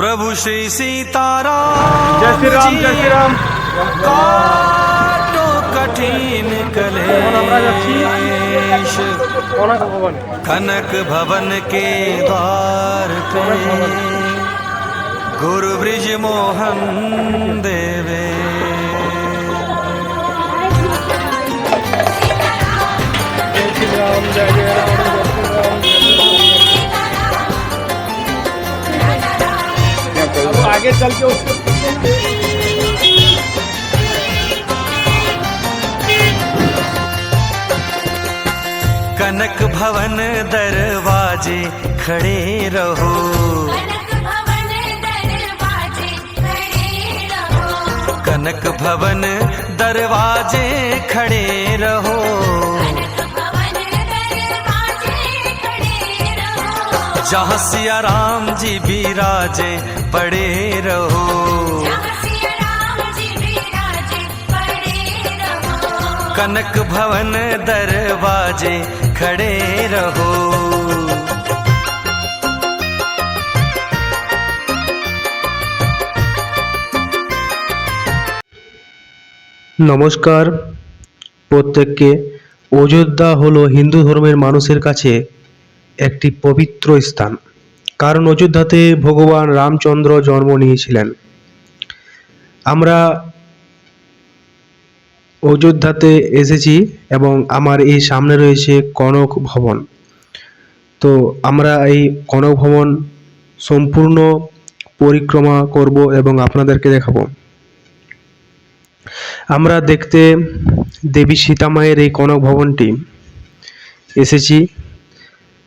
प्रभु श्री सीताराम जय श्री राम जय श्री राम काटो कठिन कलेश অনেক ভগবান कनक भवन के द्वार पे गुरु ब्रिज मोहन देवे आगे चल के उसको कनक भवन दरवाजे खड़े रहो। कनक भवन दरवाजे खड़े रहो। जहाँ सिया राम जी विराजे पड़े रहो जहाँ सिया राम जी विराजे पड़े रहो कनक भवन दरवाजे खड़े रहो নমস্কার প্রত্যেককে অযোধ্যা হলো হিন্দু ধর্মের মানুষের কাছে একটি পবিত্র স্থান। কারণ অযোধ্যাতে ভগবান রামচন্দ্র জন্ম নিয়েছিলেন। আমরা অযোধ্যাতে এসেছি এবং আমার এই সামনে রয়েছে কনক ভবন। তো আমরা এই কনক ভবন সম্পূর্ণ পরিক্রমা করব এবং আপনাদেরকে দেখাবো। আমরা দেখতে দেবী সীতামায়ের এই কনক ভবনটি। এসেছি।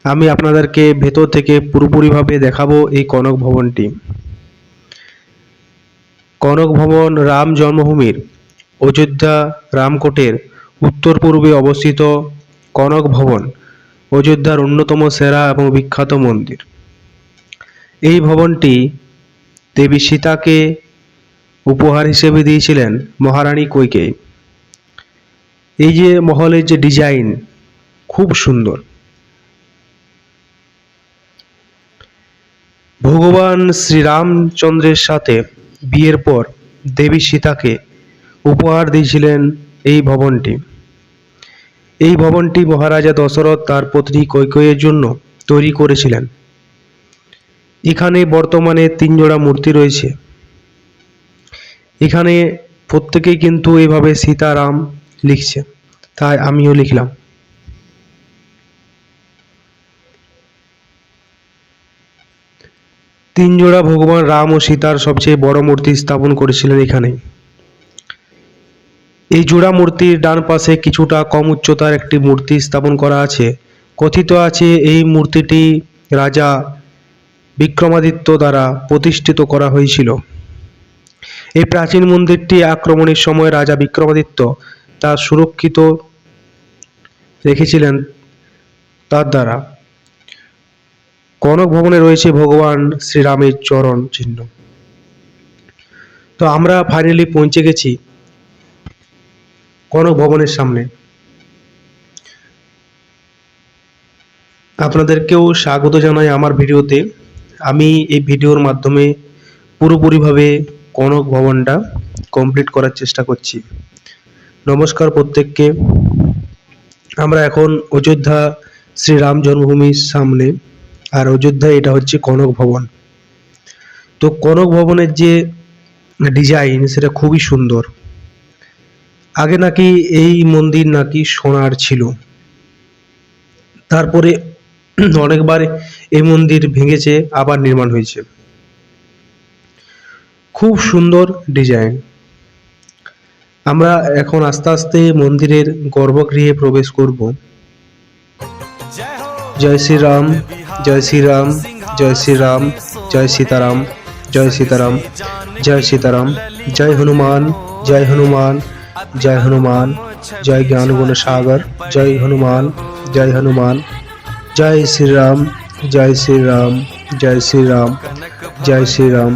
আমি আপনাদেরকে ভেতর থেকে পুরোপুরিভাবে দেখাবো এই কনক ভবনটি। কনক ভবন রাম জন্মভূমির অযোধ্যা রামকোটের উত্তর পূর্বে অবস্থিত কনক ভবন, অযোধ্যার অন্যতম সেরা এবং বিখ্যাত মন্দির। এই ভবনটি দেবী সীতাকে উপহার হিসেবে দিয়েছিলেন মহারানী কৈকেয়ী। এই যে মহলের যে ডিজাইন, খুব সুন্দর। ভগবান শ্রীরামচন্দ্রের সাথে বিয়ের পর দেবী সীতাকে উপহার দিয়েছিলেন এই ভবনটি। এই ভবনটি মহারাজা দশরথ তার পত্নী কৈকেয়ীর জন্য তৈরি করেছিলেন। এখানে বর্তমানে তিন জোড়া মূর্তি রয়েছে। এখানে প্রত্যেকেই কিন্তু এভাবে সীতারাম লিখছে, তাই আমিও লিখলাম। তিন জোড়া ভগবান রাম ও সীতার সবচেয়ে বড় মূর্তি স্থাপন করেছিলেন এখানে। এই জোড়া মূর্তির ডান পাশে কিছুটা কম উচ্চতার একটি মূর্তি স্থাপন করা আছে। কথিত আছে, এই মূর্তিটি রাজা বিক্রমাদিত্য দ্বারা প্রতিষ্ঠিত করা হয়েছিল। এই প্রাচীন মন্দিরটি আক্রমণের সময় রাজা বিক্রমাদিত্য তা সুরক্ষিত রেখেছিলেন তার দ্বারা। কনক ভবনে রয়েছে ভগবান শ্রীরামের চরণ চিহ্ন। তো আমরা ফাইনালি পৌঁছে গেছি কনক ভবনের সামনে। আপনাদেরকেও স্বাগত জানাই আমার ভিডিওতে। আমি এই ভিডিওর মাধ্যমে পুরোপুরিভাবে কনক ভবনটা কমপ্লিট করার চেষ্টা করছি। নমস্কার প্রত্যেককে। আমরা এখন অযোধ্যা শ্রীরাম জন্মভূমির সামনে আর অযোধ্যায় এটা হচ্ছে কনক ভবন। তো কনক ভবনের যে ডিজাইন সেটা খুবই সুন্দর। আগে নাকি এই মন্দির নাকি সোনার ছিল। তারপরে অনেকবার এই মন্দির ভেঙেছে, আবার নির্মাণ হয়েছে। খুব সুন্দর ডিজাইন আমরা এখন আস্তে আস্তে মন্দিরের গর্ভগৃহে প্রবেশ করব। জয় শ্রীরাম। জয় শ্রীরাম জয় শ্রীরাম, জয় সীতারাম জয় সীতারাম জয় সীতারাম, জয় হনুমান জয় হনুমান জয় হনুমান, জয় জ্ঞান গুণ সাগর, জয় হনুমান জয় হনুমান, জয় শ্রীরাম জয় শ্রীরাম জয় শ্রীরাম জয় শ্রীরাম।